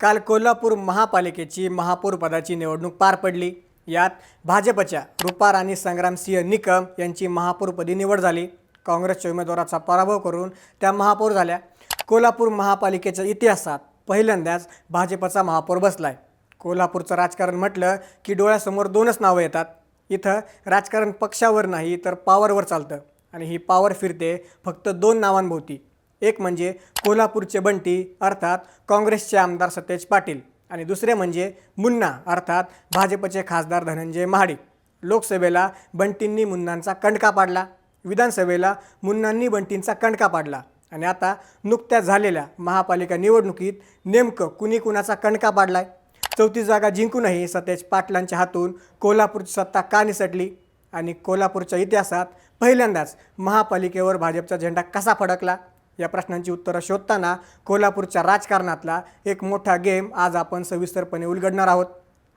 काल कोल्हापूर महापालिकेची महापौरपदाची निवडणूक पार पडली. यात भाजपच्या रुपा राणी संग्रामसिंह निकम यांची महापौरपदी निवड झाली. काँग्रेसच्या उमेदवाराचा पराभव करून त्या महापौर झाल्या. कोल्हापूर महापालिकेच्या इतिहासात पहिल्यांदाच भाजपचा महापौर बसलाय. कोल्हापूरचं राजकारण म्हटलं की डोळ्यासमोर दोनच नावं येतात. इथं राजकारण पक्षावर नाही तर पॉवरवर चालतं. आणि ही पॉवर फिरते फक्त दोन नावांभोवती. एक म्हणजे कोल्हापूरचे बंटी अर्थात काँग्रेसचे आमदार सतेज पाटील. आणि दुसरे म्हणजे मुन्ना अर्थात भाजपचे खासदार धनंजय महाडिक. लोकसभेला बंटींनी मुन्नांचा कंडका पाडला. विधानसभेला मुन्नांनी बंटींचा कंडका पाडला. आणि आता नुकत्याच झालेल्या महापालिका निवडणुकीत नेमकं कुणी कुणाचा कणका पाडलाय? चौथी जागा जिंकूनही सतेज पाटलांच्या हातून कोल्हापूरची सत्ता का निसटली? आणि कोल्हापूरच्या इतिहासात पहिल्यांदाच महापालिकेवर भाजपचा झेंडा कसा फडकला? या प्रश्नांची उत्तरं शोधताना कोल्हापूरच्या राजकारणातला एक मोठा गेम आज आपण सविस्तरपणे उलगडणार आहोत.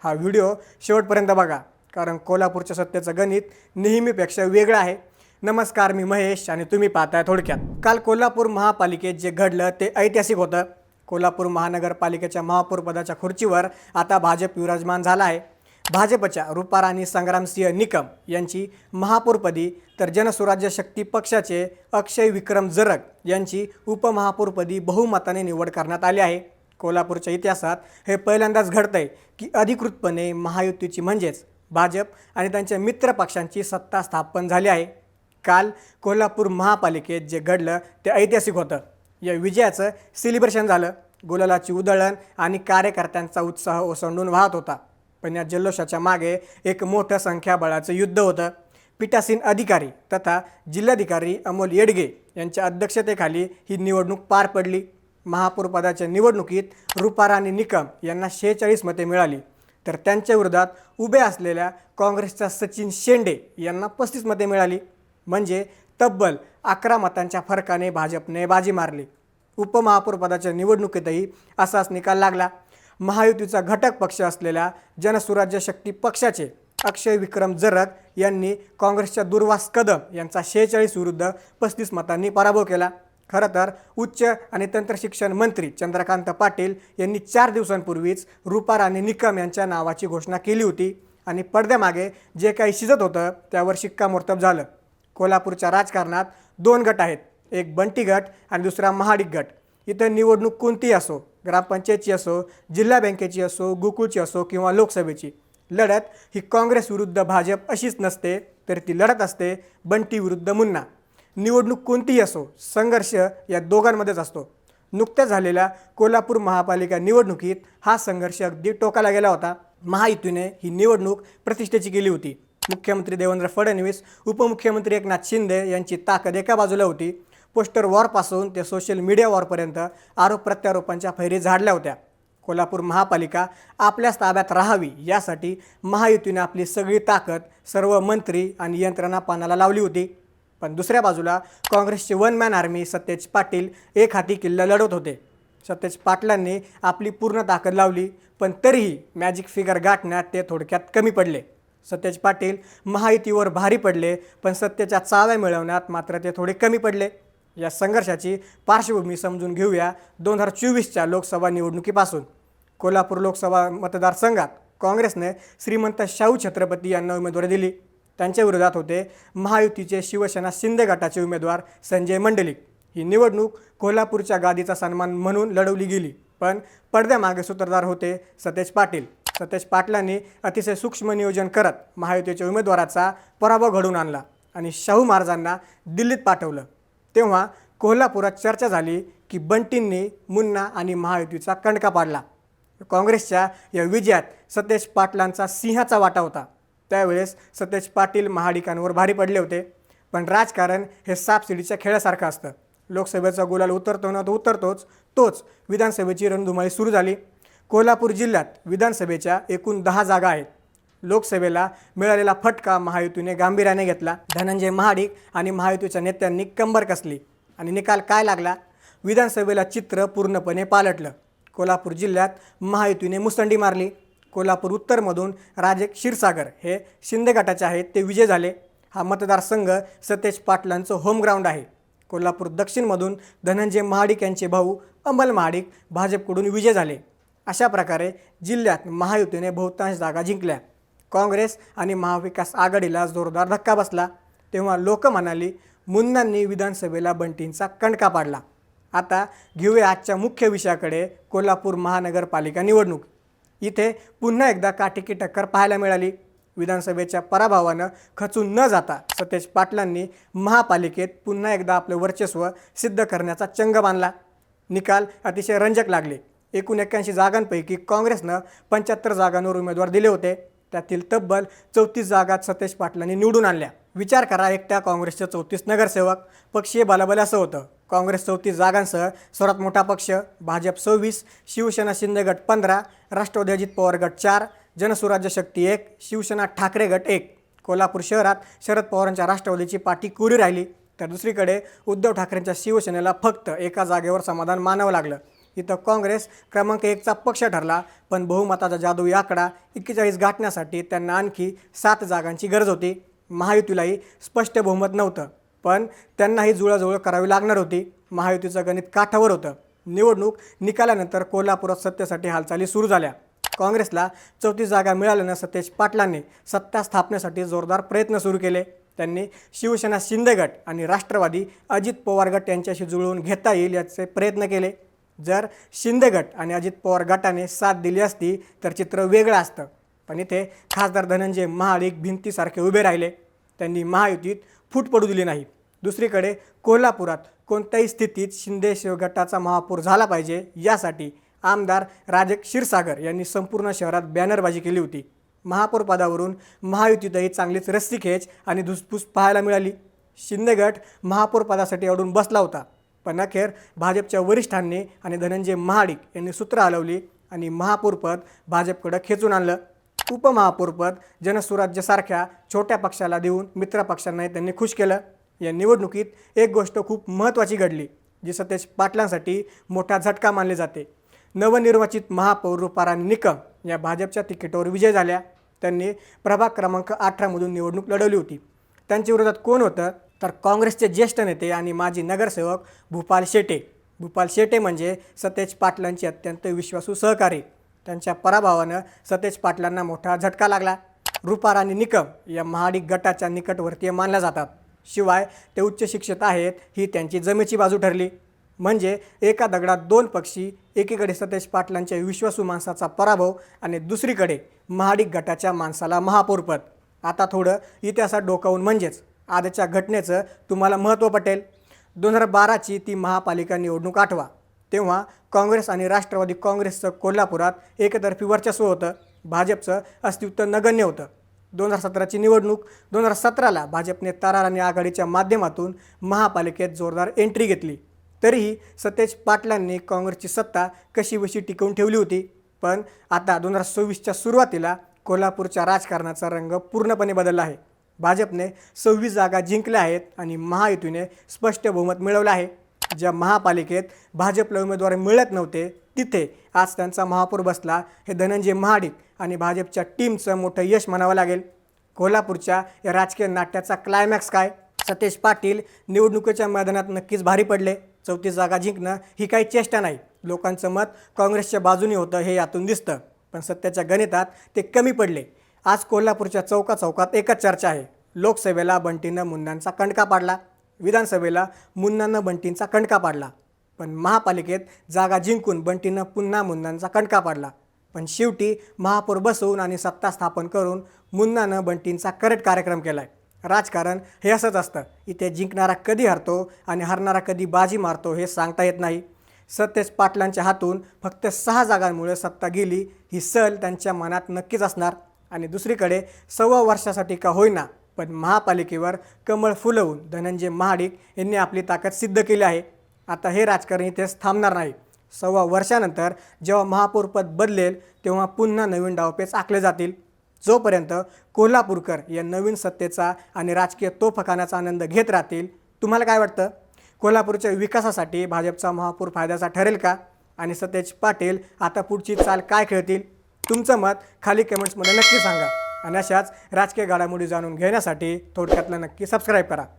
हा व्हिडिओ शेवटपर्यंत बघा कारण कोल्हापूरच्या सत्तेचं गणित नेहमीपेक्षा वेगळं आहे. नमस्कार मी महेश आणि तुम्ही पाहताय थोडक्यात. काल कोल्हापूर महापालिकेत जे घडलं ते ऐतिहासिक होतं. कोल्हापूर महानगरपालिकेच्या महापौरपदाच्या खुर्चीवर आता भाजप विराजमान झाला आहे. भाजपच्या रुपाराणी संग्रामसिंह निकम यांची महापौरपदी तर जनसुराज्य शक्ती पक्षाचे अक्षय विक्रम जरग यांची उपमहापौरपदी बहुमताने निवड करण्यात आली आहे. कोल्हापूरच्या इतिहासात हे पहिल्यांदाच घडतंय की अधिकृतपणे महायुतीची म्हणजेच भाजप आणि त्यांच्या मित्र पक्षांची सत्ता स्थापन झाली आहे. काल कोल्हापूर महापालिकेत जे घडलं ते ऐतिहासिक होतं. या विजयाचं सेलिब्रेशन झालं. गुलालाची उधळण आणि कार्यकर्त्यांचा उत्साह ओसंडून वाहत होता. पण या जल्लोषाच्या मागे एक मोठं संख्याबळाचं युद्ध होतं. पीठासीन अधिकारी तथा जिल्हाधिकारी अमोल येडगे यांच्या अध्यक्षतेखाली ही निवडणूक पार पडली. महापौरपदाच्या निवडणुकीत रुपाराणी निकम यांना शेहेचाळीस मते मिळाली. तर त्यांच्या विरोधात उभे असलेल्या काँग्रेसच्या सचिन शेंडे यांना पस्तीस मते मिळाली. म्हणजे तब्बल अकरा मतांच्या फरकाने भाजपने बाजी मारली. उपमहापौरपदाच्या निवडणुकीतही असाच निकाल लागला. महायुतीचा घटक पक्ष असलेल्या जनसुराज्य शक्ती पक्षाचे अक्षय विक्रम जरक यांनी काँग्रेसच्या दुर्वास कदम यांचा शेहेचाळीस विरुद्ध पस्तीस मतांनी पराभव केला. खरं तर उच्च आणि तंत्रशिक्षण मंत्री चंद्रकांत पाटील यांनी चार दिवसांपूर्वीच रुपा राणी निकम यांच्या नावाची घोषणा केली होती आणि पडद्यामागे जे काही शिजत होतं त्यावर शिक्कामोर्तब झालं. कोल्हापूरच्या राजकारणात दोन गट आहेत. एक बंटी गट आणि दुसरा महाडिक गट. इथं निवडणूक कोणतीही असो ग्रामपंचायतची असो जिल्हा बँकेची असो गोकुळची असो किंवा लोकसभेची लढत ही काँग्रेस विरुद्ध भाजप अशीच नसते तर ती लढत असते बंटी विरुद्ध मुन्ना. निवडणूक कोणतीही असो संघर्ष या दोघांमध्येच असतो. नुकत्याच झालेल्या कोल्हापूर महापालिका निवडणुकीत हा संघर्ष अगदी टोकाला गेला होता. महायुतीने ही निवडणूक प्रतिष्ठेची केली होती. मुख्यमंत्री देवेंद्र फडणवीस उपमुख्यमंत्री एकनाथ शिंदे यांची ताकद एका बाजूला होती. पोस्टर वॉरपासून ते सोशल मीडिया वॉरपर्यंत आरोप प्रत्यारोपांच्या फैरी झाडल्या होत्या. कोल्हापूर महापालिका आपल्याच ताब्यात राहावी यासाठी महायुतीने आपली सगळी ताकद सर्व मंत्री आणि यंत्रणा पानाला लावली होती. पण दुसऱ्या बाजूला काँग्रेसचे one man army Satej Patil एक हाती किल्ला लढवत होते. सतेज पाटलांनी आपली पूर्ण ताकद लावली पण तरीही मॅजिक फिगर गाठण्यात ते थोडक्यात कमी पडले. सतेज पाटील महायुतीवर भारी पडले पण सत्तेच्या चाव्या मिळवण्यात मात्र ते थोडे कमी पडले. या संघर्षाची पार्श्वभूमी समजून घेऊया दोन हजार चोवीसच्या लोकसभा निवडणुकीपासून. कोल्हापूर लोकसभा मतदारसंघात काँग्रेसने श्रीमंत शाहू छत्रपती यांना उमेदवारी दिली. त्यांच्या विरोधात होते महायुतीचे शिवसेना शिंदे गटाचे उमेदवार संजय मंडलिक. ही निवडणूक कोल्हापूरच्या गादीचा सन्मान म्हणून लढवली गेली पण पडद्यामागे सूत्रधार होते सतेज पाटील. सतेज पाटलांनी अतिशय सूक्ष्म नियोजन करत महायुतीच्या उमेदवाराचा पराभव घडवून आणला आणि शाहू महाराजांना दिल्लीत पाठवलं. तेव्हा कोल्हापुरात चर्चा झाली की बंटींनी मुन्ना आणि महायुतीचा कणका पाडला. काँग्रेसच्या या विजयात सतेज पाटलांचा सिंहाचा वाटा होता. त्यावेळेस सतेज पाटील महाडिकांवर भारी पडले होते. पण राजकारण हे सापशिडीच्या खेळासारखं असतं. लोकसभेचा गुलाल उतरतो ना तो उतरतोच तोच विधानसभेची रणधुमाळी सुरू झाली. कोल्हापूर जिल्ह्यात विधानसभेच्या एकूण दहा जागा आहेत. लोकसभेला मिळालेला फटका महायुतीने गांभीर्याने घेतला. धनंजय महाडिक आणि महायुतीच्या नेत्यांनी कंबर कसली आणि निकाल काय लागला? विधानसभेला चित्र पूर्णपणे पालटलं. कोल्हापूर जिल्ह्यात महायुतीने मुसंडी मारली. कोल्हापूर उत्तरमधून राजे क्षीरसागर हे शिंदे गटाचे आहेत ते विजय झाले. हा मतदारसंघ सतेज पाटलांचं होमग्राउंड आहे. कोल्हापूर दक्षिणमधून धनंजय महाडिक यांचे भाऊ अंमल महाडिक भाजपकडून विजय झाले. अशा प्रकारे जिल्ह्यात महायुतीने बहुतांश जागा जिंकल्या. काँग्रेस आणि महाविकास आघाडीला जोरदार धक्का बसला. तेव्हा लोक म्हणाली मुन्नांनी विधानसभेला बंटींचा कणका पाडला. आता घेऊया आजच्या मुख्य विषयाकडे कोल्हापूर महानगरपालिका निवडणूक. इथे पुन्हा एकदा काटेकी टक्कर पाहायला मिळाली. विधानसभेच्या पराभवानं खचून न जाता सतेज पाटलांनी महापालिकेत पुन्हा एकदा आपलं वर्चस्व सिद्ध करण्याचा चंग बांधला. निकाल अतिशय रंजक लागले. एकूण एक्क्याऐंशी जागांपैकी काँग्रेसनं पंच्याहत्तर जागांवर उमेदवार दिले होते. त्यातील तब्बल चौतीस जागा सतेज पाटलांनी निवडून आणल्या. विचार करा एकट्या काँग्रेसचे चौतीस नगरसेवक पक्षीय बलाबल असं होतं. काँग्रेस चौतीस जागांसह सर्वात मोठा पक्ष भाजप सव्वीस शिवसेना शिंदे गट पंधरा राष्ट्रवादी अजित पवार गट चार जनसुराज्य शक्ती एक शिवसेना ठाकरे गट एक. कोल्हापूर शहरात शरद पवारांच्या राष्ट्रवादीची पाठी कोरी राहिली तर दुसरीकडे उद्धव ठाकरेंच्या शिवसेनेला फक्त एका जागेवर समाधान मानावं लागलं. तिथं काँग्रेस क्रमांक एकचा पक्ष ठरला पण बहुमताचा जादू आकडा एक्केचाळीस गाठण्यासाठी त्यांना आणखी सात जागांची गरज होती. महायुतीलाही स्पष्ट बहुमत नव्हतं पण त्यांनाही जुळाजुळं करावी लागणार होती. महायुतीचं गणित काठावर होतं. निवडणूक निकालानंतर कोल्हापुरात सत्तेसाठी हालचाली सुरू झाल्या. काँग्रेसला चौतीस जागा मिळाल्यानं सतेज पाटलांनी सत्ता स्थापनेसाठी जोरदार प्रयत्न सुरू केले. त्यांनी शिवसेना शिंदे गट आणि राष्ट्रवादी अजित पवार गट यांच्याशी जुळवून घेता येईल याचे प्रयत्न केले. जर शिंदे गट आणि अजित पवार गटाने साथ दिली असती तर चित्र वेगळं असतं. पण इथे खासदार धनंजय महाडिक भिंतीसारखे उभे राहिले. त्यांनी महायुतीत फूट पडू दिली नाही. दुसरीकडे कोल्हापुरात कोणत्याही स्थितीत शिंदे शिवगटाचा महापौर झाला पाहिजे यासाठी आमदार राजे क्षीरसागर यांनी संपूर्ण शहरात बॅनरबाजी केली होती. महापौरपदावरून महायुतीतही चांगलीच रस्सीखेच आणि धुसफूस पाहायला मिळाली. शिंदे गट महापौर अडून बसला होता. पण अखेर भाजपच्या वरिष्ठांनी आणि धनंजय महाडिक यांनी सूत्र हलवली आणि महापौरपद भाजपकडं खेचून आणलं. उपमहापौरपद जनसुराज्यसारख्या छोट्या पक्षाला देऊन मित्र पक्षांनाही त्यांनी खुश केलं. या निवडणुकीत एक गोष्ट खूप महत्त्वाची घडली जी सतेज पाटलांसाठी मोठा झटका मानले जाते. नवनिर्वाचित महापौर रुपाराणी निकम या भाजपच्या तिकीटावर विजय झाल्या. त्यांनी प्रभाग क्रमांक अठरामधून निवडणूक लढवली होती. त्यांच्या विरोधात कोण होतं? तर काँग्रेसचे ज्येष्ठ नेते आणि माजी नगरसेवक भूपाल शेटे. भूपाल शेटे म्हणजे सतेज पाटलांचे अत्यंत विश्वासू सहकारी. त्यांच्या पराभवानं सतेज पाटलांना मोठा झटका लागला. रुपार आणि निकम या महाडिक गटाच्या निकटवर्तीय मानल्या जातात. शिवाय ते उच्च शिक्षित आहेत ही त्यांची जमेची बाजू ठरली. म्हणजे एका दगडात दोन पक्षी एकीकडे सतेज पाटलांच्या विश्वासू माणसाचा पराभव आणि दुसरीकडे महाडिक गटाच्या माणसाला महापौरपद. आता थोडं इतिहासात डोकावून म्हणजेच आजच्या घटनेचं तुम्हाला महत्त्व पटेल. दोन हजार बाराची ती महापालिका निवडणूक आठवा. तेव्हा काँग्रेस आणि राष्ट्रवादी काँग्रेसचं कोल्हापुरात एकतर्फी वर्चस्व होतं. भाजपचं अस्तित्व नगण्य होतं. दोन हजार सतराची निवडणूक दोन हजार सतराला भाजपने तरार आणि आघाडीच्या माध्यमातून महापालिकेत जोरदार एंट्री घेतली. तरीही सतेज पाटलांनी काँग्रेसची सत्ता कशीबशी टिकवून ठेवली होती? पण आता दोन हजार सव्वीसच्या सुरुवातीला कोल्हापूरच्या राजकारणाचा रंग पूर्णपणे बदलला आहे. भाजपने सव्वीस जागा जिंकल्या आहेत आणि महायुतीने स्पष्ट बहुमत मिळवलं आहे. ज्या महापालिकेत भाजपला उमेदवार मिळत नव्हते तिथे आज त्यांचा महापौर बसला हे धनंजय महाडिक आणि भाजपच्या टीमचं मोठं यश म्हणावं लागेल. कोल्हापूरच्या या राजकीय नाट्याचा क्लायमॅक्स काय? सतेज पाटील निवडणुकीच्या मैदानात नक्कीच भारी पडले. चौतीस जागा जिंकणं ही काही चेष्टा नाही. लोकांचं मत काँग्रेसच्या बाजूने होतं हे यातून दिसतं. पण सत्याच्या गणितात ते कमी पडले. आज कोल्हापूरच्या चौका चौकात एकच चर्चा आहे. लोकसभेला बंटीनं मुन्नांचा कणका पाडला. विधानसभेला मुन्नानं बंटींचा कणका पाडला. पण महापालिकेत जागा जिंकून बंटीनं पुन्हा मुन्नांचा कणका पाडला. पण शेवटी महापौर बसवून आणि सत्ता स्थापन करून मुन्नानं बंटींचा करट कार्यक्रम केला आहे राजकारण हे असंच असतं. इथे जिंकणारा कधी हरतो आणि हरणारा कधी बाजी मारतो हे सांगता येत नाही. सतेज पाटलांच्या हातून फक्त सहा जागांमुळे सत्ता गेली. ही सल त्यांच्या मनात नक्कीच असणार. आणि दुसरीकडे सव्वा वर्षासाठी का होईना पण महापालिकेवर कमळ फुलवून धनंजय महाडिक यांनी आपली ताकद सिद्ध केली आहे. आता हे राजकारण इथेच थांबणार नाही. सव्वा वर्षानंतर जेव्हा महापौरपद बदलेल तेव्हा पुन्हा नवीन डावपेच आखले जातील. जोपर्यंत कोल्हापूरकर या नवीन सत्तेचा आणि राजकीय तोफखानाचा आनंद घेत राहतील तुम्हाला काय वाटतं? कोल्हापूरच्या विकासासाठी भाजपचा महापूर फायद्याचा ठरेल का? आणि सतेज पाटील आता पुढची चाल काय खेळतील? तुमचं मत खाली कमेंट्समध्ये नक्की सांगा. आणि अशाच राजकीय घडामोडी जाणून घेण्यासाठी थोडक्यातला नक्की सबस्क्राईब करा.